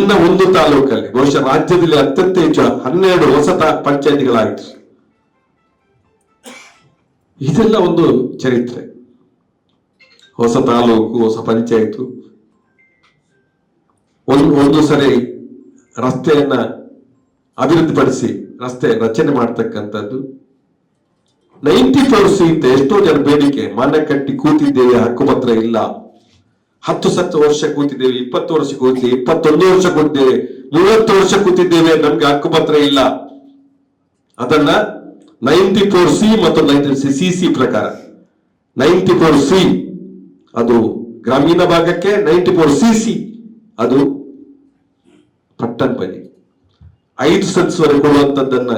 ಒಂದು ತಾಲೂಕಲ್ಲಿ, ಬಹುಶಃ ರಾಜ್ಯದಲ್ಲಿ ಅತ್ಯಂತ ಹೆಚ್ಚು ಹನ್ನೆರಡು ಹೊಸ ಪಂಚಾಯತಿಗಳಾಯಿತು. ಇದೆಲ್ಲ ಒಂದು ಚರಿತ್ರೆ. ಹೊಸ ತಾಲೂಕು, ಹೊಸ ಪಂಚಾಯತು. ಒಂದು ಒಂದು ಸರಿ ರಸ್ತೆಯನ್ನ ಅಭಿವೃದ್ಧಿಪಡಿಸಿ, ರಸ್ತೆ ರಚನೆ ಮಾಡ್ತಕ್ಕಂಥದ್ದು. ನೈಂಟಿ ಫೋರ್ ಸೀಟ್ ಎಷ್ಟೋ ಜನ ಬೇಡಿಕೆ ಮನೆ ಕಟ್ಟಿ ಕೂತಿದ್ದೇವೆ ಹಕ್ಕುಪತ್ರ ಇಲ್ಲ. ಹತ್ತು ಸತ್ತು ವರ್ಷ ಕೂತಿದ್ದೇವೆ, ಇಪ್ಪತ್ತು ವರ್ಷ ಕೂತಿದ್ದೇವೆ, ಇಪ್ಪತ್ತೊಂದು ವರ್ಷ ಕೂತಿದ್ದೇವೆ, ಮೂವತ್ತು ವರ್ಷ ಕೂತಿದ್ದೇವೆ ನಮ್ಗೆ ಹಕ್ಕುಪತ್ರ ಇಲ್ಲ. ಅದನ್ನ ನೈಂಟಿ ಫೋರ್ ಸಿ ಮತ್ತು ನೈಂಟಿ ಸಿ ಸಿ ಪ್ರಕಾರ. ನೈಂಟಿ ಫೋರ್ ಸಿ ಅದು ಗ್ರಾಮೀಣ ಭಾಗಕ್ಕೆ ನೈಂಟಿ ಫೋರ್ ಸಿ ಸಿ ಅದು ಪಟ್ಟಣ ಬನ್ನಿ ಐದು ಸೆನ್ಸ್ ವರೆಗೆ ಕೊಡುವಂತದ್ದನ್ನ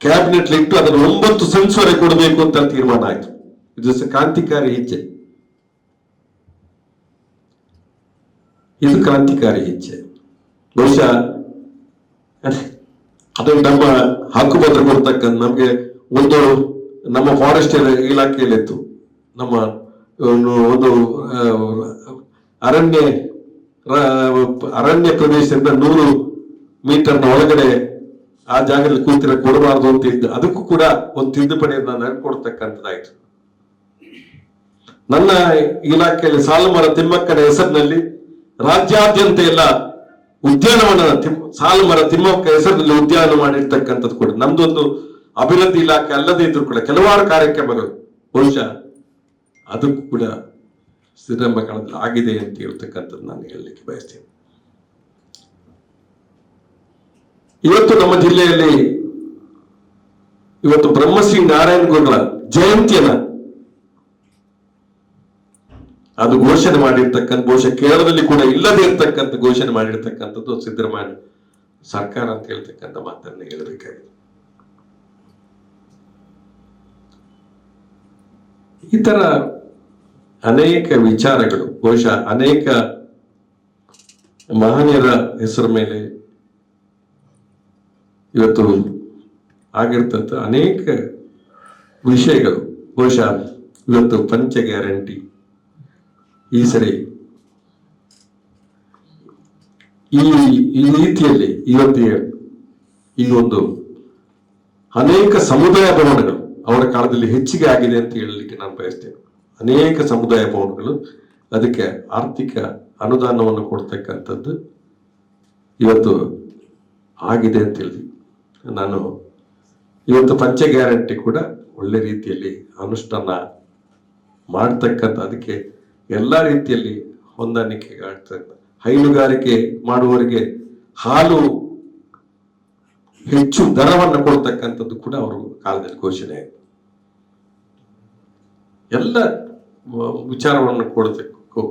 ಕ್ಯಾಬಿನೆಟ್ ಇಟ್ಟು ಅದನ್ನು ಒಂಬತ್ತು ಸೆನ್ಸ್ ವರೆಗೆ ಕೊಡಬೇಕು ಅಂತ ತೀರ್ಮಾನ ಆಯ್ತು. ಇದು ಕ್ರಾಂತಿಕಾರಿ ಹೆಜ್ಜೆ ಇದು ಕ್ರಾಂತಿಕಾರಿ ಹೆಜ್ಜೆ ಬಹುಶಃ ಅದು ನಮ್ಮ ಹಕ್ಕುಪತ್ರ ಕೊಡ್ತಕ್ಕಂಥ ನಮಗೆ ಒಂದು ನಮ್ಮ ಫಾರೆಸ್ಟ್ ಇಲಾಖೆಯಲ್ಲಿತ್ತು. ನಮ್ಮ ಒಂದು ಅರಣ್ಯ ಅರಣ್ಯ ಪ್ರದೇಶದಿಂದ ನೂರು ಮೀಟರ್ನ ಒಳಗಡೆ ಆ ಜಾಗದಲ್ಲಿ ಕೂತಿರ ಕೊಡಬಾರದು ಅಂತ ಇದ್ದು, ಅದಕ್ಕೂ ಕೂಡ ಒಂದು ತಿದ್ದುಪಡಿಯನ್ನು ನಾನು ಕೊಡ್ತಕ್ಕಂಥದ್ದಾಯ್ತು. ನನ್ನ ಇಲಾಖೆಯಲ್ಲಿ ಸಾಲುಮರ ತಿಮ್ಮಕ್ಕನ ಹೆಸರಿನಲ್ಲಿ ರಾಜ್ಯಾದ್ಯಂತ ಎಲ್ಲ ಉದ್ಯಾನವನ ಸಾಲು ಮರ ತಿಮ್ಮಕ್ಕ ಹೆಸರಿನಲ್ಲಿ ಉದ್ಯಾನ ಮಾಡಿರ್ತಕ್ಕಂಥದ್ದು ಕೂಡ. ನಮ್ದೊಂದು ಅಭಿವೃದ್ಧಿ ಇಲಾಖೆ ಅಲ್ಲದೆ ಇದ್ರು ಕೂಡ ಕೆಲವಾರು ಕಾರ್ಯಕ್ರಮಗಳು ಬಹುಶಃ ಅದಕ್ಕೂ ಕೂಡ ಸಿದ್ದರಾಮ ಆಗಿದೆ ಅಂತ ಹೇಳ್ತಕ್ಕಂಥದ್ದು ನಾನು ಹೇಳಲಿಕ್ಕೆ ಬಯಸ್ತೇನೆ. ಇವತ್ತು ನಮ್ಮ ಜಿಲ್ಲೆಯಲ್ಲಿ ಇವತ್ತು ಬ್ರಹ್ಮಶ್ರೀ ನಾರಾಯಣ ಗುರುಗಳ ಜಯಂತಿಯನ್ನ ಅದು ಘೋಷಣೆ ಮಾಡಿರ್ತಕ್ಕಂಥ, ಬಹುಶಃ ಕೇರಳದಲ್ಲಿ ಕೂಡ ಇಲ್ಲದೆ ಇರ್ತಕ್ಕಂಥ ಘೋಷಣೆ ಮಾಡಿರ್ತಕ್ಕಂಥದ್ದು ಸಿದ್ದರಾಮಯ್ಯ ಸರ್ಕಾರ ಅಂತ ಹೇಳ್ತಕ್ಕಂಥ ಮಾತನ್ನ ಹೇಳಬೇಕಾಗಿದೆ. ಈ ತರ ಅನೇಕ ವಿಚಾರಗಳು, ಬಹುಶಃ ಅನೇಕ ಮಹನೀಯರ ಹೆಸರ ಮೇಲೆ ಇವತ್ತು ಆಗಿರ್ತಂಥ ಅನೇಕ ವಿಷಯಗಳು, ಬಹುಶಃ ಇವತ್ತು ಪಂಚ ಗ್ಯಾರಂಟಿ ಈ ಸರಿ. ಈ ಈ ರೀತಿಯಲ್ಲಿ ಇವತ್ತು ಈ ಒಂದು ಅನೇಕ ಸಮುದಾಯ ಭವನಗಳು ಅವರ ಕಾಲದಲ್ಲಿ ಹೆಚ್ಚಿಗೆ ಆಗಿದೆ ಅಂತ ಹೇಳಲಿಕ್ಕೆ ನಾನು ಬಯಸ್ತೇನೆ. ಅನೇಕ ಸಮುದಾಯ ಭವನಗಳು ಅದಕ್ಕೆ ಆರ್ಥಿಕ ಅನುದಾನವನ್ನು ಕೊಡ್ತಕ್ಕಂಥದ್ದು ಇವತ್ತು ಆಗಿದೆ ಅಂತ ಹೇಳಿದ್ವಿ ನಾನು ಇವತ್ತು ಪಂಚ ಗ್ಯಾರಂಟಿ ಕೂಡ ಒಳ್ಳೆ ರೀತಿಯಲ್ಲಿ ಅನುಷ್ಠಾನ ಮಾಡ್ತಕ್ಕಂಥ ಅದಕ್ಕೆ ಎಲ್ಲ ರೀತಿಯಲ್ಲಿ ಹೊಂದಾಣಿಕೆ ಆಗ್ತದೆ ಹೈನುಗಾರಿಕೆ ಮಾಡುವವರಿಗೆ ಹಾಲು ಹೆಚ್ಚು ದರವನ್ನು ಕೊಡ್ತಕ್ಕಂಥದ್ದು ಕೂಡ ಅವರು ಕಾಲದಲ್ಲಿ ಘೋಷಣೆ ಆಯಿತು. ಎಲ್ಲ ವಿಚಾರವನ್ನು ಕೊಡಬೇಕು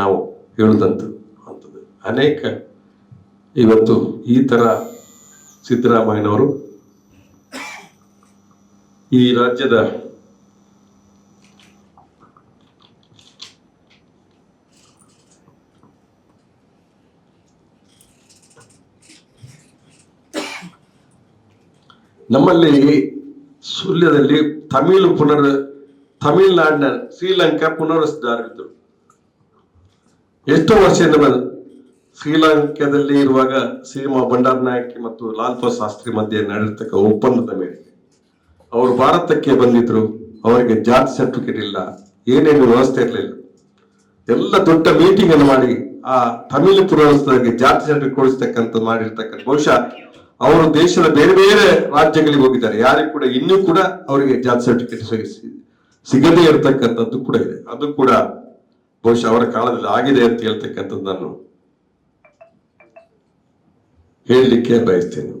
ನಾವು ಹೇಳುದಂಥದ್ದು ಅಂಥದ್ದು. ಅನೇಕ ಇವತ್ತು ಈ ತರ ಸಿದ್ದರಾಮಯ್ಯನವರು ಈ ರಾಜ್ಯದ ನಮ್ಮಲ್ಲಿ ಸುಳ್ಯದಲ್ಲಿ ತಮಿಳು ಪುನರ್, ತಮಿಳುನಾಡಿನ ಶ್ರೀಲಂಕಾ ಪುನರ್ವಸಿದಾರರಿದ್ದರು ಎಷ್ಟೋ ವರ್ಷದಿಂದ ಶ್ರೀಲಂಕಾದಲ್ಲಿ ಇರುವಾಗ ಶ್ರೀಮಾ ಭಂಡಾರನಾಯಕಿ ಮತ್ತು ಲಾಲ್ ಶಾಸ್ತ್ರಿ ಮಧ್ಯೆ ನಡೆರ್ತಕ್ಕ ಒಪ್ಪಂದದ ಮೇಲೆ ಅವರು ಭಾರತಕ್ಕೆ ಬಂದಿದ್ರು. ಅವರಿಗೆ ಜಾತಿ ಸರ್ಟಿಫಿಕೇಟ್ ಇಲ್ಲ, ಏನೇನು ವ್ಯವಸ್ಥೆ ಇರಲಿಲ್ಲ. ಎಲ್ಲ ದೊಡ್ಡ ಮೀಟಿಂಗ್ ಅನ್ನು ಮಾಡಿ ಆ ತಮಿಳು ಪುನರ್ವಸದರಿಗೆ ಜಾತಿ ಸರ್ಟಿಫಿಕೇಟ್ ಕೊಡಿಸ್ತಕ್ಕಂಥ ಮಾಡಿರ್ತಕ್ಕಂಥ ಬಹುಶಃ ಅವರು ದೇಶದ ಬೇರೆ ಬೇರೆ ರಾಜ್ಯಗಳಿಗೆ ಹೋಗಿದ್ದಾರೆ. ಯಾರಿಗೂ ಕೂಡ ಇನ್ನೂ ಕೂಡ ಅವರಿಗೆ ಜಾತಿ ಸರ್ಟಿಫಿಕೇಟ್ ಸಿಗದೇ ಇರತಕ್ಕಂಥದ್ದು ಕೂಡ ಇದೆ. ಅದು ಕೂಡ ಬಹುಶಃ ಅವರ ಕಾಲದಲ್ಲಿ ಆಗಿದೆ ಅಂತ ಹೇಳ್ತಕ್ಕಂಥದ್ದು ನಾನು ಹೇಳಲಿಕ್ಕೆ ಬಯಸ್ತೇನೆ.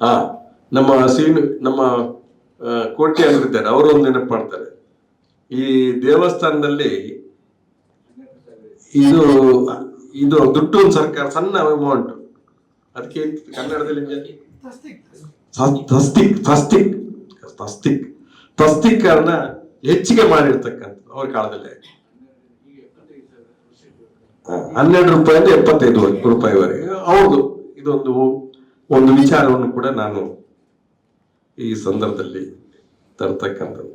ಆ, ನಮ್ಮ ಸೀನು, ನಮ್ಮ ಕೋಟೆ ಅವರಿದ್ದಾರೆ ಅವರು ಒಂದು ನೆನಪು ಮಾಡ್ತಾರೆ ಈ ದೇವಸ್ಥಾನದಲ್ಲಿ ಇದು ಇದು ದುಡ್ಡು ಒಂದು ಸರ್ಕಾರ ಸಣ್ಣ ಅಮೌಂಟ್ ಅದಕ್ಕೆ ಕನ್ನಡದಲ್ಲಿ ಏನ್- ತ- ತಸ್ತಿಕ್. ತಸ್ತಿಕ್ ತಸ್ತಿಕ್. ಅನ್ನ ಹೆಚ್ಚಿಗೆ ಮಾಡಿರ್ತಕ್ಕಂಥ ಅವ್ರ ಕಾಲದಲ್ಲಿ ಹನ್ನೆರಡು ರೂಪಾಯಿಂದ ಎಪ್ಪತ್ತೈದು ರೂಪಾಯಿವರೆಗೆ. ಹೌದು ಇದೊಂದು ಒಂದು ವಿಚಾರವನ್ನು ಕೂಡ ನಾನು ಈ ಸಂದರ್ಭದಲ್ಲಿ ತರ್ತಕ್ಕಂಥದ್ದು.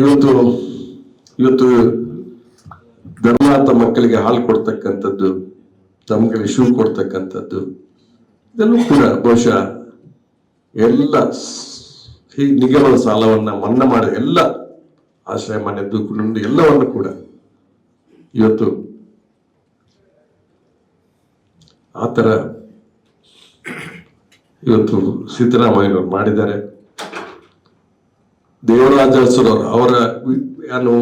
ಇವತ್ತು ಇವತ್ತು ಧರ್ಮಾಂತ ಮಕ್ಕಳಿಗೆ ಹಾಲು ಕೊಡ್ತಕ್ಕಂಥದ್ದು ತಮ್ಮಗೆ ಶೂ ಕೊಡ್ತಕ್ಕಂಥದ್ದು, ಇದೆಲ್ಲೂ ಕೂಡ ಬಹುಶಃ ಎಲ್ಲ ಈ ನಿಗಮದ ಸಾಲವನ್ನ ಮನ್ನಾ ಮಾಡಿ ಎಲ್ಲ ಆಶ್ರಯ ಮನೆ ಕುಟುಂಬ ಎಲ್ಲವನ್ನು ಕೂಡ ಇವತ್ತು ಆ ಥರ ಇವತ್ತು ಸಿದ್ದರಾಮಯ್ಯವರು ಮಾಡಿದ್ದಾರೆ. ದೇವರಾಜ ಅರಸರವರು ಅವರ ಏನು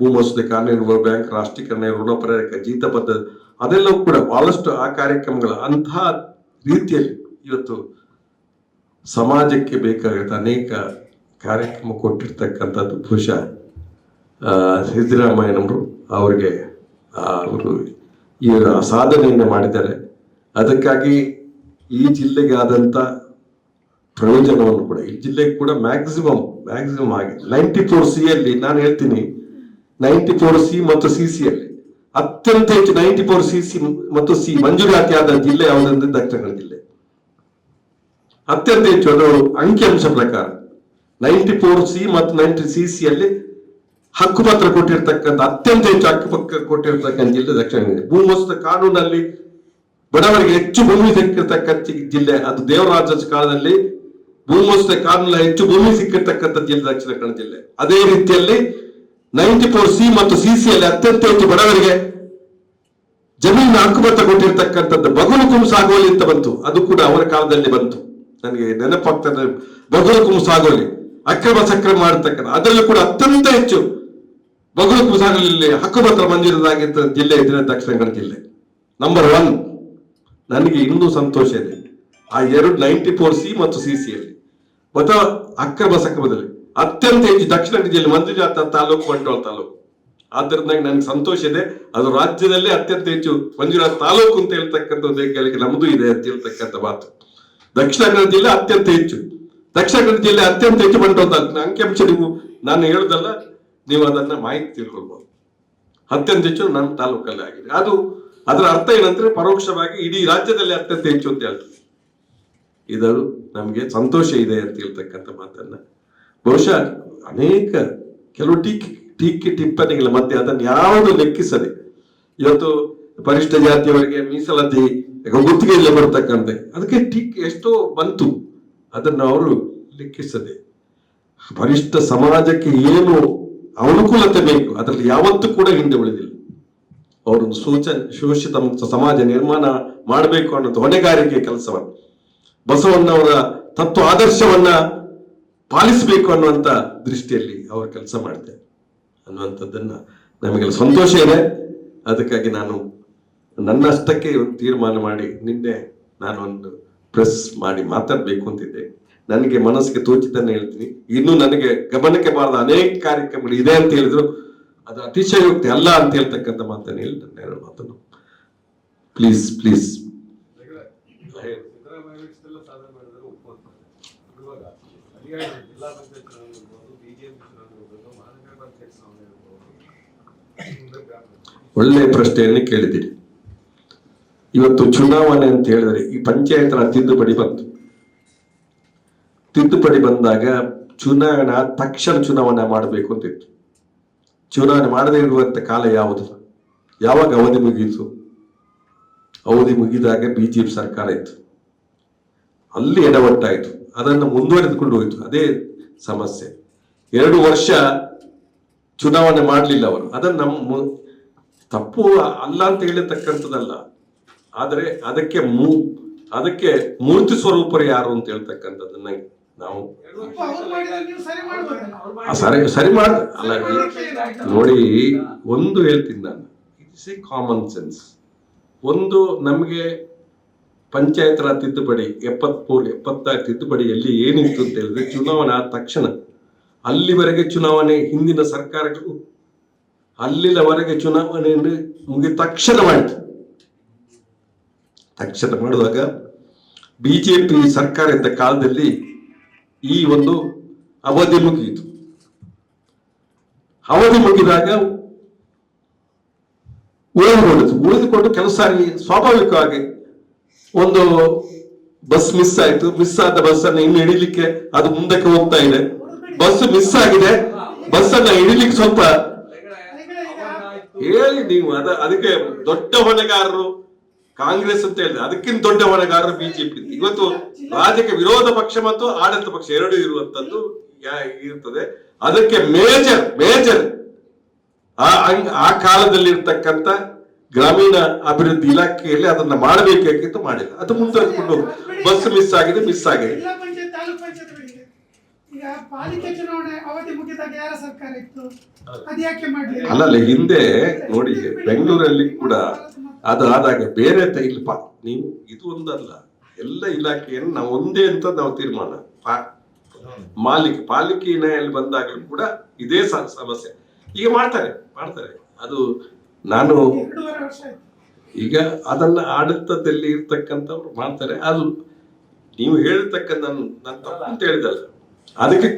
ಭೂಮೋಸದ ಕಾರ್ಯನಿರ್ವಹ ಬ್ಯಾಂಕ್, ರಾಷ್ಟ್ರೀಕರಣ, ಋಣ ಪರಿಹಾರ ಜೀತ ಪದ್ಧತಿ, ಅದೆಲ್ಲವೂ ಕೂಡ ಬಹಳಷ್ಟು ಆ ಕಾರ್ಯಕ್ರಮಗಳ ಅಂತಹ ರೀತಿಯಲ್ಲಿ ಇವತ್ತು ಸಮಾಜಕ್ಕೆ ಬೇಕಾಗಿದ್ದ ಅನೇಕ ಕಾರ್ಯಕ್ರಮ ಕೊಟ್ಟಿರ್ತಕ್ಕಂಥದ್ದು. ಬಹುಶಃ ಸಿದ್ದರಾಮಯ್ಯನವರು ಅವರಿಗೆ ಅವರು ಈ ಸಾಧನೆಯನ್ನು ಮಾಡಿದ್ದಾರೆ. ಅದಕ್ಕಾಗಿ ಈ ಜಿಲ್ಲೆಗೆ ಆದಂಥ ಪ್ರಯೋಜನವನ್ನು ಕೂಡ, ಈ ಜಿಲ್ಲೆಗೆ ಕೂಡ ಮ್ಯಾಕ್ಸಿಮಮ್ ಮ್ಯಾಕ್ಸಿಮಮ್ ಆಗಿ. ನೈಂಟಿ ಫೋರ್ ಸಿ ಅಲ್ಲಿ ನಾನು ಹೇಳ್ತೀನಿ ನೈಂಟಿ ಫೋರ್ ಸಿ ಮತ್ತು ಸಿ ಸಿ ಅಲ್ಲಿ. ಅತ್ಯಂತ ಹೆಚ್ಚು ನೈಂಟಿ ಫೋರ್ ಸಿ ಸಿ ಮತ್ತು ಸಿ ಮಂಜೂರಾತಿ ಆದ ಜಿಲ್ಲೆ ಯಾವುದಂದ್ರೆ ದಕ್ಷಿಣ ಕನ್ನಡ ಜಿಲ್ಲೆ. ಅತ್ಯಂತ ಹೆಚ್ಚು ಅದು ಅಂಕಿಅಂಶ ಪ್ರಕಾರ. ನೈಂಟಿ ಫೋರ್ ಸಿ ಮತ್ತು ನೈಂಟಿ ಸಿ ಸಿ ಅಲ್ಲಿ ಹಕ್ಕುಪತ್ರ ಕೊಟ್ಟಿರ್ತಕ್ಕಂಥ, ಅತ್ಯಂತ ಹೆಚ್ಚು ಹಕ್ಕುಪತ್ರ ಕೊಟ್ಟಿರ್ತಕ್ಕಂಥ ಜಿಲ್ಲೆ ದಕ್ಷಿಣ ಕನ್ನಡ ಭೂಮೋಸದ ಕಾನೂನಲ್ಲಿ ಬಡವರಿಗೆ ಹೆಚ್ಚು ಭೂಮಿ ಸಿಕ್ಕಿರ್ತಕ್ಕಂಥ ಜಿಲ್ಲೆ, ಅದು ದೇವರಾಜ ಕಾಲದಲ್ಲಿ ಭೂಮೋಸದ ಕಾನೂನಲ್ಲಿ ಹೆಚ್ಚು ಭೂಮಿ ಸಿಕ್ಕಿರ್ತಕ್ಕಂಥ ಜಿಲ್ಲೆ ದಕ್ಷಿಣ ಕನ್ನಡ ಜಿಲ್ಲೆ. ಅದೇ ರೀತಿಯಲ್ಲಿ ನೈಂಟಿ ಫೋರ್ ಸಿ ಮತ್ತು ಸಿ ಸಿ ಅಲ್ಲಿ ಅತ್ಯಂತ ಹೆಚ್ಚು ಬಡವರಿಗೆ ಜಮೀನು ಹಕ್ಕುಪತ್ರ ಕೊಟ್ಟಿರ್ತಕ್ಕಂಥದ್ದು ಬಗುಲು ಕುಂ ಅಂತ ಬಂತು. ಅದು ಕೂಡ ಅವರ ಕಾಲದಲ್ಲಿ ಬಂತು. ನನಗೆ ನೆನಪಾಗ್ತದೆ ಬಗುಲು ಕುಂ ಅಕ್ರಮ ಸಕ್ರಮ ಮಾಡತಕ್ಕಂಥ ಅದರಲ್ಲೂ ಕೂಡ ಅತ್ಯಂತ ಹೆಚ್ಚು ಬಗುಲು ಕುಂ ಸಾಗುವಳಿಯಲ್ಲಿ ಹಕ್ಕುಪತ್ರ ಮಂಜೂರಾಗಿದ್ದ ಜಿಲ್ಲೆ ಇದ್ರೆ ದಕ್ಷಿಣ ಕನ್ನಡ ಜಿಲ್ಲೆ. ನಂಬರ್ ಒನ್ ನನಗೆ ಇನ್ನೂ ಸಂತೋಷ ಇದೆ. ಆ ಎರಡು ನೈಂಟಿ ಫೋರ್ ಸಿ ಮತ್ತು ಸಿ ಸಿ ಅಲ್ಲಿ. ಅಥವಾ ಅಕ್ರಮ ಸಕ್ರಮದಲ್ಲಿ ಅತ್ಯಂತ ಹೆಚ್ಚು ದಕ್ಷಿಣ ಜಿಲ್ಲೆ ಮಂಜುನಾಥ ತಾಲೂಕು, ಬಂಟ್ವಾಳ ತಾಲೂಕು. ಆದ್ದರಿಂದ ನನಗೆ ಸಂತೋಷ ಇದೆ. ಅದು ರಾಜ್ಯದಲ್ಲೇ ಅತ್ಯಂತ ಹೆಚ್ಚು ಮಂಜುನಾಥ್ ತಾಲೂಕು ಅಂತ ಹೇಳ್ತಕ್ಕಂಥ ಒಂದು ಹೆಗ್ಗಳಿಕೆ ನಮ್ಮದು ಇದೆ ಅಂತ ಹೇಳ್ತಕ್ಕಂಥ ಮಾತು. ದಕ್ಷಿಣ ಕನ್ನಡ ಜಿಲ್ಲೆ ಅತ್ಯಂತ ಹೆಚ್ಚು. ದಕ್ಷಿಣ ಕನ್ನಡ ಜಿಲ್ಲೆ ಅತ್ಯಂತ ಹೆಚ್ಚು ಬಂಟ್ವಾಳ ತಾಲೂಕು. ಅಂಕಿಅಂಶ ನೀವು, ನಾನು ಹೇಳುದಲ್ಲ, ನೀವು ಅದನ್ನ ಮಾಹಿತಿ ತಿಳ್ಕೊಳ್ಬಹುದು ಅತ್ಯಂತ ಹೆಚ್ಚು ನಮ್ಮ ತಾಲೂಕಲ್ಲೇ ಆಗಿದೆ. ಅದು ಅದರ ಅರ್ಥ ಏನಂದ್ರೆ ಪರೋಕ್ಷವಾಗಿ ಇಡೀ ರಾಜ್ಯದಲ್ಲಿ ಅತ್ಯಂತ ಹೆಚ್ಚು ಅಂತ ಹೇಳ್ತಾರೆ. ಇದು ನಮಗೆ ಸಂತೋಷ ಇದೆ ಅಂತ ಹೇಳ್ತಕ್ಕಂಥ ಮಾತನ್ನ. ಬಹುಶಃ ಅನೇಕ ಕೆಲವು ಟೀಕೆ ಟೀಕೆ ಟಿಪ್ಪಣಿಗಳ ಮಧ್ಯೆ ಅದನ್ನು ಯಾವುದು ಲೆಕ್ಕಿಸದೆ, ಇವತ್ತು ಪರಿಷ್ಠ ಜಾತಿಯವರಿಗೆ ಮೀಸಲಾತಿ ಗುತ್ತಿಗೆಯಲ್ಲಿ ಬರ್ತಕ್ಕಂತೆ, ಅದಕ್ಕೆ ಟೀಕೆ ಎಷ್ಟೋ ಬಂತು, ಅದನ್ನು ಅವರು ಲೆಕ್ಕಿಸದೆ. ಪರಿಷ್ಠ ಸಮಾಜಕ್ಕೆ ಏನು ಅನುಕೂಲತೆ ಬೇಕು, ಅದರಲ್ಲಿ ಯಾವತ್ತೂ ಕೂಡ ಹಿಂದೆ ಉಳಿದಿಲ್ಲ. ಅವರೊಂದು ಸೂಚನೆ, ಶೋಷಿತ ಸಮಾಜ ನಿರ್ಮಾಣ ಮಾಡಬೇಕು ಅನ್ನೋದು ಹೊಣೆಗಾರಿಕೆ ಕೆಲಸವನ್ನು ಬಸವಣ್ಣವರ ತತ್ವ ಆದರ್ಶವನ್ನ ಪಾಲಿಸಬೇಕು ಅನ್ನುವಂತ ದೃಷ್ಟಿಯಲ್ಲಿ ಅವರು ಕೆಲಸ ಮಾಡಿದೆ ಅನ್ನುವಂಥದ್ದನ್ನ ನಮಗೆಲ್ಲ ಸಂತೋಷ ಇದೆ. ಅದಕ್ಕಾಗಿ ನಾನು ನನ್ನಷ್ಟಕ್ಕೆ ಒಂದು ತೀರ್ಮಾನ ಮಾಡಿ ನಿನ್ನೆ ನಾನು ಒಂದು ಪ್ರೆಸ್ ಮಾಡಿ ಮಾತಾಡಬೇಕು ಅಂತಿದ್ದೆ. ನನಗೆ ಮನಸ್ಸಿಗೆ ತೋಚಿದ್ದನ್ನು ಹೇಳ್ತೀನಿ. ಇನ್ನು ನನಗೆ ಗಮನಕ್ಕೆ ಬಾರದ ಅನೇಕ ಕಾರ್ಯಕ್ರಮಗಳು ಇದೆ ಅಂತ ಹೇಳಿದ್ರು. ಅದು ಅತಿಶಯೋಕ್ತಿ ಅಲ್ಲ ಅಂತ ಹೇಳ್ತಕ್ಕಂಥ ಮಾತನ್ನು ಹೇಳಿ ನನ್ನ ಮಾತನ್ನು. ಪ್ಲೀಸ್ ಪ್ಲೀಸ್ ಸಿದ್ದರಾಮಯ್ಯ ಇಷ್ಟೆಲ್ಲ ಸಾಧನೆ ಮಾಡಿದ್ರೆ ಒಪ್ಕೊಂತಾರೆ ಇವಾಗ ಒಳ್ಳೆಯ ಪ್ರಶ್ನೆಯನ್ನು ಕೇಳಿದ್ದೀರಿ. ಇವತ್ತು ಚುನಾವಣೆ ಅಂತ ಹೇಳಿದ್ರೆ ಈ ಪಂಚಾಯತ್ ರಾಜ್ ತಿದ್ದುಪಡಿ ಬಂತು. ತಿದ್ದುಪಡಿ ಬಂದಾಗ ಚುನಾವಣೆ ತಕ್ಷಣ ಚುನಾವಣೆ ಮಾಡಬೇಕು ಅಂತಿತ್ತು ಚುನಾವಣೆ ಮಾಡದೇ ಇರುವಂತ ಕಾಲ ಯಾವುದು? ಯಾವಾಗ ಅವಧಿ ಮುಗಿಯಿತು? ಅವಧಿ ಮುಗಿದಾಗ ಬಿಜೆಪಿ ಸರ್ಕಾರ ಇತ್ತು. ಅಲ್ಲಿ ಎಡವಟ್ಟಾಯಿತು. ಅದನ್ನು ಮುಂದುವರೆದುಕೊಂಡು ಹೋಯಿತು. ಅದೇ ಸಮಸ್ಯೆ. ಎರಡು ವರ್ಷ ಚುನಾವಣೆ ಮಾಡಲಿಲ್ಲ ಅವರು. ಅದನ್ನು ನಮ್ಮ ಮು- ತಪ್ಪು ಅಲ್ಲ ಅಂತ ಹೇಳಿರ್ತಕ್ಕಂಥದ್ದಲ್ಲ ಆದರೆ ಅದಕ್ಕೆ ಮೂ ಅದಕ್ಕೆ ಮೂರ್ತಿ ಸ್ವರೂಪರು ಯಾರು ಅಂತ ಹೇಳ್ತಕ್ಕಂಥದ್ದನ್ನ ನಾವು ಅಪ್ಪ ಮಾಡಿದ್ರೆ ನೀವು ಸರಿ ಮಾಡ್ಬೇಕಲ್ಲ ಆ ಸರಿ ಸರಿ ಮಾಡ ಅಲ್ಲ ನೋಡಿ ಒಂದು ಹೇಳ್ತೀನಿ ನಾನು. ಇಟ್ಸ್ ಎ ಕಾಮನ್ ಸೆನ್ಸ್ ಒಂದು ನಮಗೆ ಪಂಚಾಯತ್ ರಾಜ್ ತಿದ್ದುಪಡಿ, ಎಪ್ಪತ್ಮೂರು, ಎಪ್ಪತ್ತಾರು ತಿದ್ದುಪಡಿಯಲ್ಲಿ ಏನಿತ್ತು ಅಂತ ಹೇಳಿದ್ರೆ ಚುನಾವಣೆ ಆದ ತಕ್ಷಣ ಅಲ್ಲಿವರೆಗೆ ಚುನಾವಣೆ, ಹಿಂದಿನ ಸರ್ಕಾರಗಳು ಅಲ್ಲಿನವರೆಗೆ ಚುನಾವಣೆಯನ್ನು ಮುಗಿದ ತಕ್ಷಣ ಮಾಡಿತು ತಕ್ಷಣ ಮಾಡುವಾಗ ಬಿಜೆಪಿ ಸರ್ಕಾರ ಇದ್ದ ಕಾಲದಲ್ಲಿ ಈ ಒಂದು ಅವಧಿ ಮುಗಿಯಿತು. ಅವಧಿ ಮುಗಿದಾಗ ಉಳಿದುಕೊಂಡಿತು. ಉಳಿದುಕೊಂಡು ಕೆಲಸ ಸ್ವಾಭಾವಿಕವಾಗಿ ಒಂದು ಬಸ್ ಮಿಸ್ ಆಯ್ತು. ಮಿಸ್ ಆದ ಬಸ್ ಅನ್ನ ಇನ್ನು ಹಿಡಿಲಿಕ್ಕೆ ಅದು ಮುಂದಕ್ಕೆ ಹೋಗ್ತಾ ಇದೆ. ಬಸ್ ಮಿಸ್ ಆಗಿದೆ. ಬಸ್ ಅನ್ನ ಹಿಡಿಲಿಕ್ಕೆ ಸ್ವಲ್ಪ ಹೇಳಿ ನೀವು. ಅದ, ಅದಕ್ಕೆ ದೊಡ್ಡ ಹೊಣೆಗಾರರು ಕಾಂಗ್ರೆಸ್ ಅಂತ ಹೇಳಿದ್ರೆ ಅದಕ್ಕಿಂತ ದೊಡ್ಡ ಹೊಣೆಗಾರರು ಬಿಜೆಪಿ ಇವತ್ತು ರಾಜಕೀಯ ವಿರೋಧ ಪಕ್ಷ ಮತ್ತು ಆಡಳಿತ ಪಕ್ಷ ಎರಡು ಇರುವಂತದ್ದು ಇರ್ತದೆ. ಅದಕ್ಕೆ ಮೇಜರ್ ಮೇಜರ್ ಆ ಆ ಕಾಲದಲ್ಲಿ ಇರ್ತಕ್ಕಂಥ ಗ್ರಾಮೀಣ ಅಭಿವೃದ್ಧಿ ಇಲಾಖೆಯಲ್ಲಿ ಅದನ್ನ ಮಾಡಬೇಕಾಗಿತ್ತು ಮಾಡಿಲ್ಲ. ಅದು ಮುಂದುವರೆಕೊಂಡು ಬಸ್ ಮಿಸ್ ಆಗಿದೆ ಮಿಸ್ ಆಗಿದೆ. ಅಲ್ಲ ಅಲ್ಲಲ್ಲ ಹಿಂದೆ ನೋಡಿ ಬೆಂಗಳೂರಲ್ಲಿ ಕೂಡ ಅದು ಆದಾಗ ಬೇರೆ ಇಲ್ಲಪ್ಪ ನೀವು ಇದು ಒಂದಲ್ಲ. ಎಲ್ಲ ಇಲಾಖೆಯನ್ನು ನಾವು ಒಂದೇ ಅಂತ ನಾವು ತೀರ್ಮಾನ. ಪಾ- ಪಾಲಿಕೆ ನ್ಯಾಯಲ್ಲಿ ಬಂದಾಗಲೂ ಕೂಡ ಇದೇ ಸ- ಸಮಸ್ಯೆ. ಈಗ ಮಾಡ್ತಾರೆ ಮಾಡ್ತಾರೆ. ಅದು ನಾನು ಎರಡೂವರೆ ವರ್ಷ ಆಯ್ತು. ಈಗ ಅದನ್ನ ಆಡಳಿತದಲ್ಲಿ ಇರ್ತಕ್ಕಂಥವ್ರು ಮಾಡ್ತಾರೆ. ಅದು ನೀವು ಹೇಳ್ತಕ್ಕಂಥ ನಾನು ನಾನು ತಪ್ಪು ಅಂತ ಹೇಳಿದಲ್ಲ. ಅದಕ್ಕೆ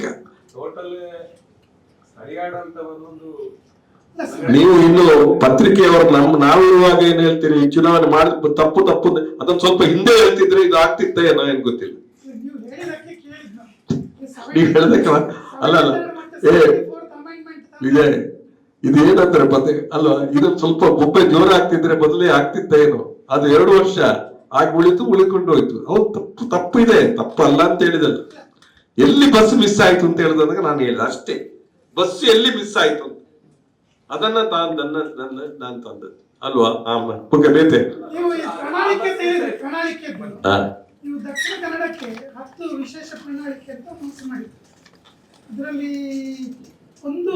ನೀವು ಇನ್ನು ಪತ್ರಿಕೆಯವರು ನಮ್ಮ ನಾವು ಇರುವಾಗ ಏನ್ ಹೇಳ್ತೀರಿ? ಈ ಚುನಾವಣೆ ಮಾಡಿ ತಪ್ಪು ತಪ್ಪು ಅದನ್ನ ಸ್ವಲ್ಪ ಹಿಂದೆ ಹೇಳ್ತಿದ್ರೆ ಇದು ಆಗ್ತಿತ್ತ ಏನೋ ಏನ್ ಗೊತ್ತಿಲ್ಲ. ನೀವು ಹೇಳಿದಕ್ಕೆ ಕೇಳಿದ್ ನೀವು ಹೇಳಿದಕ್ಕೆ ಅಲ್ಲ, ಅಲ್ಲ. ಏ, 74th ಇದೆ ಇದೇನಂತಾರೆ ಮತ್ತೆ ಅಲ್ವಾ? ಇದು ಸ್ವಲ್ಪ ಬೊಬ್ಬೆ ಜೋರ ಆಗ್ತಿದ್ರೆ ಮೊದಲೇ ಆಗ್ತಿತ್ತ ಏನು? ಅದು ಎರಡು ವರ್ಷ ಆಗಿ ಉಳಿತು ಉಳಿಕೊಂಡು ಹೋಯ್ತು. ಅವ್ರು ತಪ್ಪು ತಪ್ಪು ಇದೆ ತಪ್ಪು ಅಲ್ಲ ಅಂತ ಹೇಳಿದಲ್ಲ ಎಲ್ಲಿ ಬಸ್ ಮಿಸ್ ಆಯ್ತು ಅಂತ ಹೇಳಿದಾಗ ನಾನು ಹೇಳಿದೆ ಅಷ್ಟೇ. ಬಸ್ ಎಲ್ಲಿ ಮಿಸ್ ಆಯ್ತು ಅಂತ. ಅದನ್ನ ನಾನು ನನ್ನ ನನ್ನ ನಾನು ತಂದದ್ದು. ಅಲ್ವಾ? ಆಮ ಓಕೆ ಬೇತೆ. ನೀವು ಈ ಪ್ರಣಾಳಿಕೆ ಅಂತ ಹೇಳಿದ್ರೆ ಪ್ರಣಾಳಿಕೆ ನೀವು ದಕ್ಷಿಣ ಕನ್ನಡಕ್ಕೆ ಹತ್ತು ವಿಶೇಷ ಪ್ರಣಾಳಿಕೆ ಅಂತ ಮನಸ್ಸು ಮಾಡಿದ್ರು ಅದರಲ್ಲಿ ಒಂದು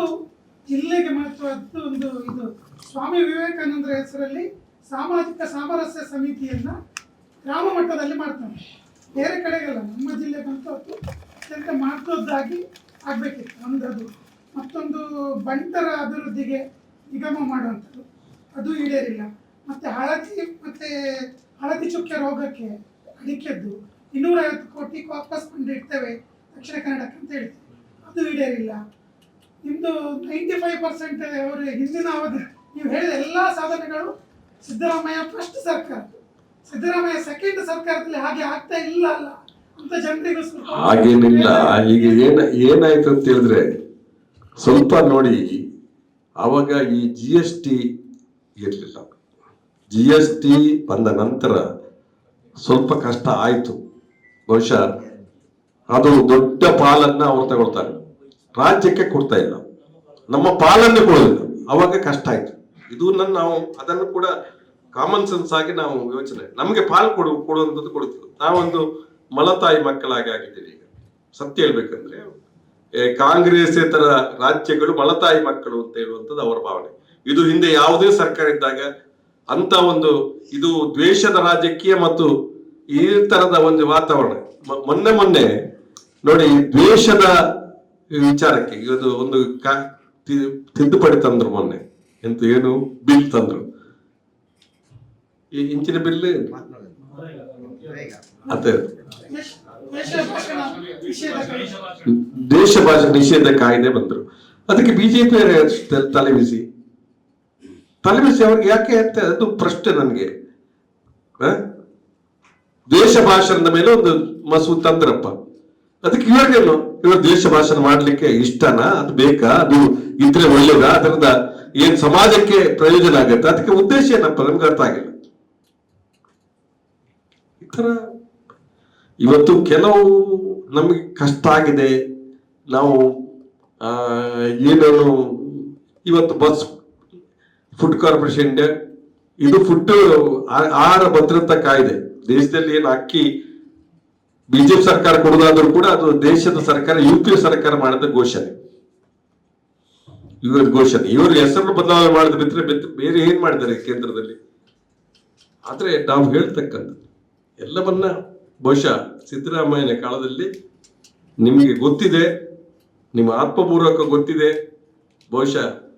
ಜಿಲ್ಲೆಗೆ ಮಹತ್ವದ್ದು ಒಂದು ಇದು. ಸ್ವಾಮಿ ವಿವೇಕಾನಂದರ ಹೆಸರಲ್ಲಿ ಸಾಮಾಜಿಕ ಸಾಮರಸ್ಯ ಸಮಿತಿಯನ್ನ ಗ್ರಾಮ ಮಟ್ಟದಲ್ಲಿ ಮಾಡ್ತಾನೆ ಬೇರೆ ಕಡೆಗೆಲ್ಲ, ನಮ್ಮ ಜಿಲ್ಲೆಗಂತೂ ಅದು ಅತ್ಯಂತ ಮಹತ್ವದ್ದಾಗಿ ಆಗಬೇಕಿತ್ತು. ಒಂದದು. ಮತ್ತೊಂದು ಬಂಟರ ಅಭಿವೃದ್ಧಿಗೆ ನಿಗಮ ಮಾಡುವಂಥದ್ದು. ಅದು ಈಡೇರಿಲ್ಲ. ಮತ್ತೆ ಹಳದಿ ಮತ್ತೆ ಹಳದಿ ಚುಕ್ಕೆ ರೋಗಕ್ಕೆ ಅಡಿಕೆದ್ದು ಇನ್ನೂರೈವತ್ತು ಕೋಟಿ ವಾಪಸ್ ಇಡ್ತೇವೆ ದಕ್ಷಿಣ ಕನ್ನಡಕ್ಕೆ ಅಂತ ಹೇಳ್ತೀವಿ. ಅದು ಈಡೇರಿಲ್ಲ. ನಿಮ್ಮದು ನೈಂಟಿ ಫೈವ್ ಪರ್ಸೆಂಟ್ ಅವರು ಹಿಂದಿನ ಅವಧಿ. ನೀವು ಹೇಳಿದ ಎಲ್ಲ ಸಾಧನೆಗಳು ಸಿದ್ದರಾಮಯ್ಯ ಫಸ್ಟ್ ಸರ್ಕಾರ. ಸಿದ್ದರಾಮಯ್ಯ ಸೆಕೆಂಡ್ ಸರ್ಕಾರದಲ್ಲಿ ಹಾಗೆ ಆಗ್ತಾ ಇಲ್ಲ ಅಲ್ಲ. ಅಂತ ಜನರಿಗೂ ಹಾಗೇನಿಲ್ಲ. ಈಗ ಏನ, ಏನಾಯ್ತು ಅಂತ ಹೇಳಿದ್ರೆ ಸ್ವಲ್ಪ ನೋಡಿ, ಅವಾಗ ಈ ಜಿ ಎಸ್ ಟಿ ಇರಲಿಲ್ಲ. ಜಿ ಎಸ್ ಟಿ ಬಂದ ನಂತರ ಸ್ವಲ್ಪ ಕಷ್ಟ ಆಯಿತು. ಬಹುಶಃ ಅದು ದೊಡ್ಡ ಪಾಲನ್ನು ಅವ್ರು ತಗೊಳ್ತಾರೆ. ರಾಜ್ಯಕ್ಕೆ ಕೊಡ್ತಾ ಇಲ್ಲ. ನಮ್ಮ ಪಾಲನ್ನು ಕೊಡೋದಿಲ್ಲ ಅವಾಗ ಕಷ್ಟ ಆಯ್ತು. ಇದು ನನ್ನ ನಾವು ಅದನ್ನು ಕೂಡ ಕಾಮನ್ ಸೆನ್ಸ್ ಆಗಿ ನಾವು ಯೋಚನೆ. ನಮಗೆ ಪಾಲು ಕೊಡು ಕೊಡುವಂಥದ್ದು ಕೊಡುತ್ತೆ ನಾವೊಂದು ಮಲತಾಯಿ ಮಕ್ಕಳಾಗಿ ಆಗಿದ್ದೀವಿ ಈಗ. ಸತ್ಯ ಹೇಳ್ಬೇಕಂದ್ರೆ ಏ, ಕಾಂಗ್ರೆಸ್ಸೇತರ ರಾಜ್ಯಗಳು ಮಲತಾಯಿ ಮಕ್ಕಳು ಅಂತ ಹೇಳುವಂಥದ್ದು ಅವರ ಭಾವನೆ. ಇದು ಹಿಂದೆ ಯಾವುದೇ ಸರ್ಕಾರ ಇದ್ದಾಗ ಅಂತ ಒಂದು ಇದು ದ್ವೇಷದ ರಾಜಕೀಯ ಮತ್ತು ಈ ತರದ ಒಂದು ವಾತಾವರಣ. ಮೊನ್ನೆ ಮೊನ್ನೆ ನೋಡಿ ದ್ವೇಷದ ವಿಚಾರಕ್ಕೆ ಇದು ಒಂದು ತಿದ್ದುಪಡಿ ತಂದ್ರು ಮೊನ್ನೆ. ಎಂತ ಏನು? ಬಿಲ್ ತಂದ್ರು. ಈ ಇಂಚಿನ ಬಿಲ್ ಅದೇ. ದೇಶ- ಭಾಷೆ ನಿಷೇಧ ಕಾಯ್ದೆ ಬಂದ್ರು. ಅದಕ್ಕೆ ಬಿಜೆಪಿ ತಲೆಬಿಸಿ. ತಲೆಬಿಸಿ ಅವ್ರಿಗೆ ಯಾಕೆ ಅಂತ ಅದು ಪ್ರಶ್ನೆ ನನಗೆ? ದೇಶ ಭಾಷಣದ ಮೇಲೆ ಒಂದು ಮಸೂದ್ ತಂದ್ರಪ್ಪ. ಅದಕ್ಕೆ ಇವಾಗೇನು ಇವಾಗ ದೇಶ ಭಾಷಣ ಮಾಡ್ಲಿಕ್ಕೆ ಇಷ್ಟನಾ? ಅದು ಬೇಕಾ? ಅದು ಇದ್ರೆ ಒಳ್ಳೇದಾ? ಅದರಿಂದ ಏನ್ ಸಮಾಜಕ್ಕೆ ಪ್ರಯೋಜನ ಆಗತ್ತೆ? ಅದಕ್ಕೆ ಉದ್ದೇಶ ಏನಪ್ಪ? ನಮ್ಗೆ ಅರ್ಥ ಆಗಿಲ್ಲ. ಈ ತರ ಇವತ್ತು ಕೆಲವು ನಮಗೆ ಕಷ್ಟ ಆಗಿದೆ. ನಾವು ಏನೇನು ಇವತ್ತು ಬಸ್, ಫುಡ್ ಕಾರ್ಪೊರೇಷನ್ ಇಂಡಿಯಾ, ಇದು ಫುಡ್ ಆಹಾರ ಭದ್ರತಾ ಕಾಯ್ದೆ. ದೇಶದಲ್ಲಿ ಏನು ಅಕ್ಕಿ ಬಿಜೆಪಿ ಸರ್ಕಾರ ಕೊಡೋದಾದ್ರೂ ಕೂಡ ಅದು ದೇಶದ ಸರ್ಕಾರ ಯು ಪಿ ಸರ್ಕಾರ ಮಾಡಿದ ಘೋಷಣೆ. ಇವರ ಘೋಷಣೆ. ಇವರು ಹೆಸರು ಬದಲಾವಣೆ ಮಾಡಿದ ಬೇರೆ- ಬೇರೆ ಏನ್ ಮಾಡಿದ್ದಾರೆ ಕೇಂದ್ರದಲ್ಲಿ? ಆದ್ರೆ ನಾವು ಹೇಳ್ತಕ್ಕಂಥ ಎಲ್ಲವನ್ನ ಬಹುಶಃ ಸಿದ್ದರಾಮಯ್ಯನ ಕಾಲದಲ್ಲಿ ನಿಮಗೆ ಗೊತ್ತಿದೆ, ನಿಮ್ಮ ಆತ್ಮಪೂರ್ವಕ ಗೊತ್ತಿದೆ. ಬಹುಶಃ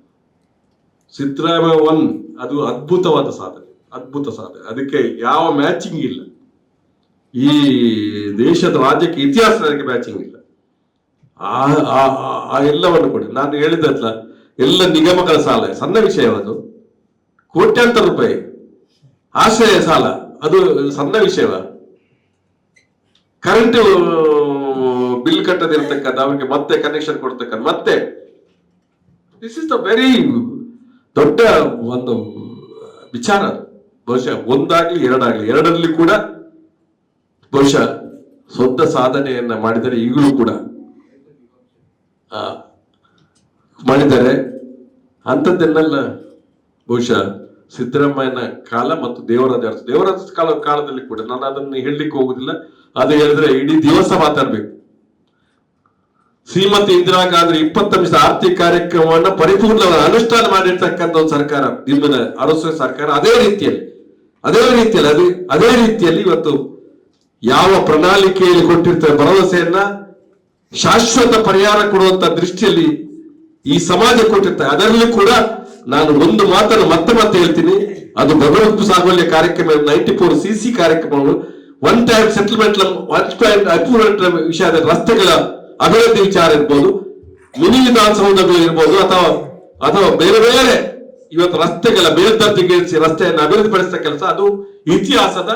ಸಿದ್ದರಾಮಯ್ಯ ಒನ್ ಅದು ಅದ್ಭುತವಾದ ಸಾಧನೆ, ಅದ್ಭುತ ಸಾಧನೆ. ಅದಕ್ಕೆ ಯಾವ ಮ್ಯಾಚಿಂಗ್ ಇಲ್ಲ. ಈ ದೇಶದ ರಾಜ್ಯಕ್ಕೆ ಇತಿಹಾಸ ನನಗೆ ಮ್ಯಾಚಿಂಗ್ ಇಲ್ಲ. ಆ ಎಲ್ಲವನ್ನು ಕೊಡಿ. ನಾನು ಹೇಳಿದಲ್ಲ ಎಲ್ಲ ನಿಗಮಗಳ ಸಾಲ, ಸಣ್ಣ ವಿಷಯ ಅದು. ಕೋಟ್ಯಾಂತರ ರೂಪಾಯಿ. ಆಶ್ರಯ ಸಾಲ, ಅದು ಸಣ್ಣ ವಿಷಯವ. ಕರೆಂಟ್ ಬಿಲ್ ಕಟ್ಟದಿರ್ತಕ್ಕಂಥ, ಅವರಿಗೆ ಮತ್ತೆ ಕನೆಕ್ಷನ್ ಕೊಡ್ತಕ್ಕಂಥ, ಮತ್ತೆ. ದಿಸ್ ಇಸ್ ದ ವೆರಿ ದೊಡ್ಡ ಒಂದು ವಿಚಾರ ಬಹುಶಃ ಒಂದಾಗ್ಲಿ, ಎರಡಾಗ್ಲಿ, ಎರಡರಲ್ಲಿ ಕೂಡ ಬಹುಶಃ ಸ್ವಂತ ಸಾಧನೆಯನ್ನ ಮಾಡಿದರೆ ಈಗಲೂ ಕೂಡ ಆ, ಮಾಡಿದ್ದಾರೆ. ಅಂಥದ್ದನ್ನೆಲ್ಲ ಬಹುಶಃ ಸಿದ್ದರಾಮಯ್ಯನ ಕಾಲ ಮತ್ತು ದೇವರಾಜ ಅರಸು ದೇವರಾಜ ಕಾಲ ಕಾಲದಲ್ಲಿ ಕೂಡ ನಾನು ಅದನ್ನು ಹೇಳಲಿಕ್ಕೆ ಹೋಗುದಿಲ್ಲ. ಅದು ಹೇಳಿದ್ರೆ ಇಡೀ ದಿವಸ ಮಾತಾಡ್ಬೇಕು. ಶ್ರೀಮತಿ ಇಂದಿರಾ ಗಾಂಧಿ ಇಪ್ಪತ್ತು ನಿಮಿಷದ ಆರ್ಥಿಕ ಕಾರ್ಯಕ್ರಮವನ್ನ ಪರಿಪೂರ್ಣವಾಗಿ ಅನುಷ್ಠಾನ ಮಾಡಿರ್ತಕ್ಕಂಥ ಒಂದು ಸರ್ಕಾರ ನಿಮ್ಮನ್ನ ಅರಸು ಸರ್ಕಾರ. ಅದೇ ರೀತಿಯಲ್ಲಿ ಅದೇ ರೀತಿಯಲ್ಲಿ ಅದೇ ಅದೇ ರೀತಿಯಲ್ಲಿ ಇವತ್ತು ಯಾವ ಪ್ರಣಾಳಿಕೆಯಲ್ಲಿ ಕೊಟ್ಟಿರ್ತಾರೆ ಭರವಸೆಯನ್ನ ಶಾಶ್ವತ ಪರಿಹಾರ ಕೊಡುವಂತ ದೃಷ್ಟಿಯಲ್ಲಿ ಈ ಸಮಾಜ ಕೊಟ್ಟಿರ್ತಾರೆ ಅದರಲ್ಲೂ ಕೂಡ ನಾನು ಒಂದು ಮಾತನ್ನು ಮತ್ತೆ ಮತ್ತೆ ಹೇಳ್ತೀನಿ. ಅದು ಭಗವಂತ ಸಾಗೋಲ್ಯ ಕಾರ್ಯಕ್ರಮ ನೈಂಟಿ ಫೋರ್ ಸಿ ಸಿ ಕಾರ್ಯಕ್ರಮಗಳು one time settlement one approvement ವಿಷಯದ ರಸ್ತೆಗಳ ಅಭಿವೃದ್ಧಿ ವಿಚಾರ ಇರ್ಬೋದು, ಮಿನಿ ವಿಧಾನಸೌಧಗಳು ಇರ್ಬೋದು, ಅಥವಾ ಅಥವಾ ಬೇರೆ ಬೇರೆ ಇವತ್ತು ರಸ್ತೆಗಳ ಮೇಲ್ದರ್ಜೆಗೇರಿಸಿ ರಸ್ತೆಯನ್ನು ಅಭಿವೃದ್ಧಿಪಡಿಸಿದ ಕೆಲಸ. ಅದು ಇತಿಹಾಸದ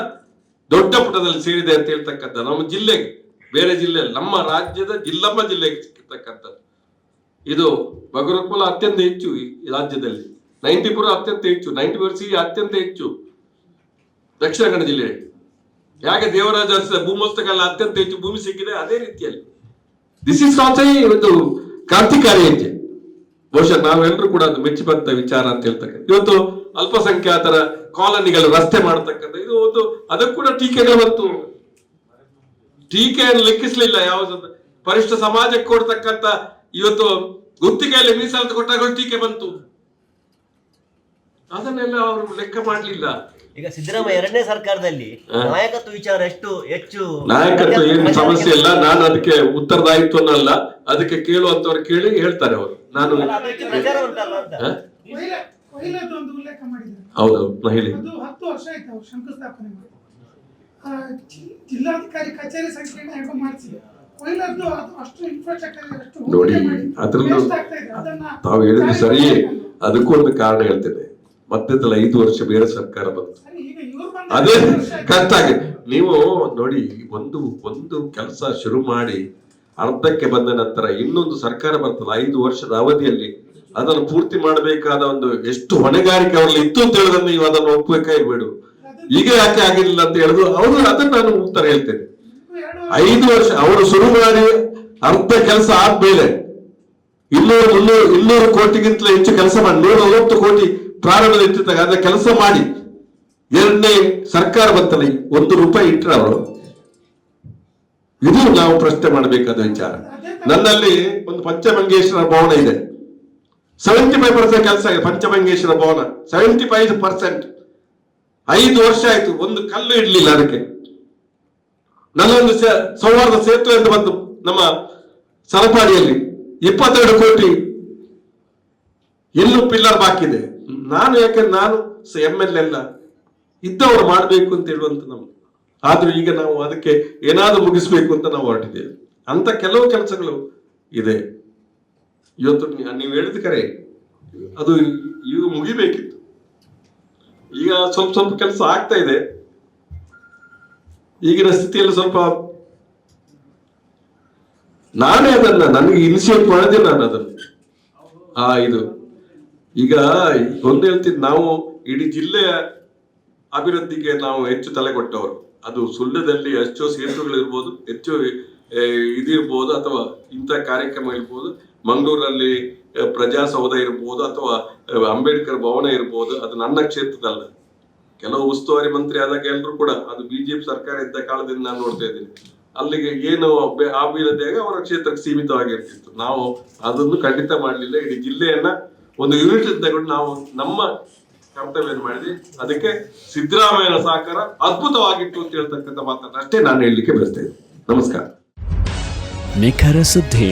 ದೊಡ್ಡ ಪುಟದಲ್ಲಿ ಸೇರಿದೆ ಅಂತ ಹೇಳ್ತಕ್ಕಂಥ ನಮ್ಮ ಜಿಲ್ಲೆಗೆ, ಬೇರೆ ಜಿಲ್ಲೆ ನಮ್ಮ ರಾಜ್ಯದ ಜಿಲ್ಲಮ್ಮ ಜಿಲ್ಲೆಗೆ ಸಿಕ್ಕಿರ್ತಕ್ಕಂಥದ್ದು. ಇದು ಬಗರುಕುಲ ಅತ್ಯಂತ ಹೆಚ್ಚು ಈ ರಾಜ್ಯದಲ್ಲಿ. ನೈಂಟಿ ಪುರ ಅತ್ಯಂತ ಹೆಚ್ಚು, ನೈಂಟಿ ಪುರ ಸಿ ಅತ್ಯಂತ ಹೆಚ್ಚು. ದಕ್ಷಿಣ ಕನ್ನಡ ಜಿಲ್ಲೆ ಹೇಗೆ ದೇವರಾಜ ಭೂಮಸ್ತಕಲ್ಲ ಅತ್ಯಂತ ಹೆಚ್ಚು ಭೂಮಿ ಸಿಕ್ಕಿದೆ? ಅದೇ ರೀತಿಯಲ್ಲಿ. ದಿಸ್ ಇಸ್ ಆಲ್ಸೋ ಒಂದು ಕ್ರಾಂತಿಕಾರಿ ಹೆಜ್ಜೆ. ಬಹುಶಃ ನಾವೆಲ್ಲರೂ ಕೂಡ ಅದು ಮೆಚ್ಚಿಬಂತ ವಿಚಾರ ಅಂತ ಹೇಳ್ತಕ್ಕಂಥ ಇವತ್ತು ಅಲ್ಪಸಂಖ್ಯಾತರ ಕಾಲನಿಗಳು ರಸ್ತೆ ಮಾಡತಕ್ಕಂಥ ಇದು ಒಂದು ಅದಕ್ಕೂ ಕೂಡ ಟೀಕೆಗಳು ಬಂತು. ಟೀಕೆಯನ್ನು ಲೆಕ್ಕಿಸಲಿಲ್ಲ ಯಾವುದು ಪರಿಷ್ಠ ಸಮಾಜಕ್ಕೆ ಕೊಡ್ತಕ್ಕಂಥ ಇವತ್ತು ಗುತ್ತಿಗೆಯಲ್ಲಿ ಮೀಸಲಾತಿ ಕೊಟ್ಟಾಗ ಟೀಕೆ ಬಂತು. ಅದನ್ನೆಲ್ಲ ಅವರು ಲೆಕ್ಕ ಮಾಡಲಿಲ್ಲ. ಈಗ ಸಿದ್ದರಾಮಯ್ಯ ಎರಡನೇ ಸರ್ಕಾರದಲ್ಲಿ. ನಾಯಕತ್ವ ವಿಚಾರ ಎಷ್ಟು ಹೆಚ್ಚು ನಾಯಕತ್ವ ಏನು ಸಮಸ್ಯೆ ಇಲ್ಲ. ನಾನು ಅದಕ್ಕೆ ಉತ್ತರದಾಯಿತ್ವನಲ್ಲ ಅದಕ್ಕೆ ಕೇಳುವಂತವ್ರು ಕೇಳಿ ಹೇಳ್ತಾರೆ ಅವರು. ನಾನು ಒಂದು ಉಲ್ಲೇಖ ಹೌದೌದು ಹೇಳಿ. ಅದು ಹತ್ತು ವರ್ಷ ಆಯ್ತು ಅವ್ರು ಶಂಕುಸ್ಥಾಪನೆ ಮಾಡಿ. ಆ, ಜಿ- ಜಿಲ್ಲಾಧಿಕಾರಿ ಕಚೇರಿ ಸಂಕೀರ್ಣ ಹೇಗೋ ಮಾಡಿಸಿ ಕೊಯ್ಲದ್ದು ಅದು ಅಷ್ಟು ಇನ್ಫ್ರಾಸ್ಟ್ರಕ್ಚರ್ ಅಷ್ಟು ನೋಡಿ, ಹೂಡಿಕೆ ಮಾಡಿ ಅದ್ರಲ್ಲೂ waste ಆಗ್ತಾ ಇದೆ. ಅದನ್ನ ತಾವು ಹೇಳಿದ್ರೆ ಸರಿ. ಅದಕ್ಕೂ ಒಂದು ಕಾರಣ ಹೇಳ್ತೇನೆ. ಮಧ್ಯದಲ್ಲಿ ಐದು ವರ್ಷ ಬೇರೆ ಸರ್ಕಾರ ಬಂತು. ಸರಿ, ಈಗ ಇವ್ರು ಬಂದ ಅದೇ ಐದು ವರ್ಷ ಆಯ್ತು. ಕಷ್ಟ ಆಗಿದೆ ನೀವು ನೋಡಿ ಒಂದು ಒಂದು ಕೆಲಸ ಶುರು ಮಾಡಿ ಅರ್ಧಕ್ಕೆ ಬಂದ ನಂತರ ಇನ್ನೊಂದು ಸರ್ಕಾರ ಬರ್ತದೆ. ಐದು ವರ್ಷದ ಅವಧಿಯಲ್ಲಿ ಅದನ್ನು ಪೂರ್ತಿ ಮಾಡಬೇಕಾದ ಒಂದು ಎಷ್ಟು ಹೊಣೆಗಾರಿಕೆ ಅವರಲ್ಲಿ ಇತ್ತು ಅಂತ ಹೇಳಿದ್ರೆ ನೀವು ಅದನ್ನು ಒಪ್ಪಬೇಕಾ ಬೇಡು. ಈಗ ಯಾಕೆ ಆಗಿಲ್ಲ ಅಂತ ಹೇಳಿದ್ರು, ಅವರು ಅದನ್ನ ನಾನು ಉತ್ತರ ಹೇಳ್ತೇನೆ. ಐದು ವರ್ಷ, ಅವರು ಶುರು ಮಾಡಿ ಅರ್ಧ ಕೆಲಸ ಆದ್ಮೇಲೆ ಇನ್ನೂರು, ಮುನ್ನೂರು, ಇನ್ನೂರು ಕೋಟಿಗಿಂತಲೂ ಹೆಚ್ಚು ಕೆಲಸ ಮಾಡಿ ನೂರ ನಲವತ್ತು ಕೋಟಿ ಪ್ರಾರಂಭದಲ್ಲಿ ಇಟ್ಟಿದ್ದಾಗ ಅದ ಕೆಲಸ ಮಾಡಿ ಎರಡನೇ ಸರ್ಕಾರ ಬತ್ತಲಿ ಒಂದು ರೂಪಾಯಿ ಇಟ್ಟರೆ ಅವರು. ಇದು ನಾವು ಪ್ರಶ್ನೆ ಮಾಡಬೇಕಾದ ವಿಚಾರ. ನನ್ನಲ್ಲಿ ಒಂದು ಪಂಚಮಂಗೇಶ್ವರ ಭವನ ಇದೆ. ಸೆವೆಂಟಿ ಫೈವ್ ಪರ್ಸೆಂಟ್ ಕೆಲಸ ಆಗಿದೆ, ಪಂಚಮಂಗೇಶ್ವರ ಭವನ. ಸೆವೆಂಟಿ ಫೈವ್ ಪರ್ಸೆಂಟ್ ಐದು ವರ್ಷ ಆಯ್ತು, ಒಂದು ಕಲ್ಲು ಇಡ್ಲಿಲ್ಲ ಅದಕ್ಕೆ. ನನ್ನೊಂದು ಸೌಹಾರ್ದ ಸೇತುವೆ ಅಂತ ಬಂತು ನಮ್ಮ ಸರಪಾಡಿಯಲ್ಲಿ ಇಪ್ಪತ್ತೆರಡು ಕೋಟಿ ಎಲ್ಲೂ ಪಿಲ್ಲರ್ ಬಾಕಿ ಇದೆ. ನಾನು ಯಾಕೆ, ನಾನು ಎಂ ಎಲ್ ಎಲ್ಲ ಇದ್ದವರು ಮಾಡಬೇಕು ಅಂತ ಹೇಳುವಂತ ನಮ್ದು ಆದ್ರೂ ಈಗ ನಾವು ಅದಕ್ಕೆ ಏನಾದ್ರೂ ಮುಗಿಸ್ಬೇಕು ಅಂತ ನಾವು ಹೊರಟಿದ್ದೇವೆ. ಅಂತ ಕೆಲವು ಕೆಲಸಗಳು ಇದೆ. ಇವತ್ತು ನೀವು ಹೇಳಿದ ಕರೆ, ಅದು ಈಗ ಮುಗಿಬೇಕಿತ್ತು. ಈಗ ಸ್ವಲ್ಪ ಸ್ವಲ್ಪ ಕೆಲಸ ಆಗ್ತಾ ಇದೆ. ಈಗಿನ ಸ್ಥಿತಿಯಲ್ಲಿ ಸ್ವಲ್ಪ ನಾನೇ ಅದನ್ನ, ನನಗೆ ಇನಿಷಿಯೇಟ್ ಮಾಡಿದೆ ನಾನು ಅದನ್ನು. ಆ, ಇದು. ಈಗ ಒಂದು ಹೇಳ್ತೀನಿ, ನಾವು ಇಡೀ ಜಿಲ್ಲೆಯ ಅಭಿವೃದ್ಧಿಗೆ ನಾವು ಹೆಚ್ಚು ತಲೆ ಕೊಟ್ಟವರು. ಅದು ಸುಳ್ಳದಲ್ಲಿ ಎಷ್ಟೋ ಸೇತುವೆಗಳಿರ್ಬೋದು, ಹೆಚ್ಚು ಇದಿರ್ಬೋದು ಅಥವಾ ಇಂಥ ಕಾರ್ಯಕ್ರಮ ಇರ್ಬೋದು. ಮಂಗಳೂರಲ್ಲಿ ಪ್ರಜಾಸೌಧ ಇರ್ಬೋದು ಅಥವಾ ಅಂಬೇಡ್ಕರ್ ಭವನ ಇರ್ಬೋದು, ಅದು ನನ್ನ ಕ್ಷೇತ್ರದಲ್ಲ. ಕೆಲವು ಉಸ್ತುವಾರಿ ಮಂತ್ರಿ ಆದಾಗ ಎಲ್ಲರೂ ಕೂಡ, ಅದು ಬಿಜೆಪಿ ಸರ್ಕಾರ ಇದ್ದ ಕಾಲದಿಂದ ನಾನು ನೋಡ್ತಾ ಇದ್ದೀನಿ. ಅಲ್ಲಿಗೆ ಏನು ಅಭಿವೃದ್ಧಿಯಾಗ ಅವರ ಕ್ಷೇತ್ರಕ್ಕೆ ಸೀಮಿತವಾಗಿರ್ತಿತ್ತು. ನಾವು ಅದನ್ನು ಖಂಡಿತ ಮಾಡಲಿಲ್ಲ. ಇಡೀ ಜಿಲ್ಲೆಯನ್ನ ಒಂದು ಯೂನಿಟ್ ತಗೊಂಡು ನಾವು ನಮ್ಮ ಕರ್ತವ್ಯ ಮಾಡಿದ್ವಿ. ಅದಕ್ಕೆ ಸಿದ್ದರಾಮಯ್ಯನ ಸಹಕಾರ ಅದ್ಭುತವಾಗಿತ್ತು ಅಂತ ಹೇಳ್ತಕ್ಕಂಥ ಮಾತನ್ನ ಅಷ್ಟೇ ನಾನು ಹೇಳಲಿಕ್ಕೆ ಬರ್ತೇನೆ ನಮಸ್ಕಾರ. ನಿಖರ ಸುದ್ದಿ.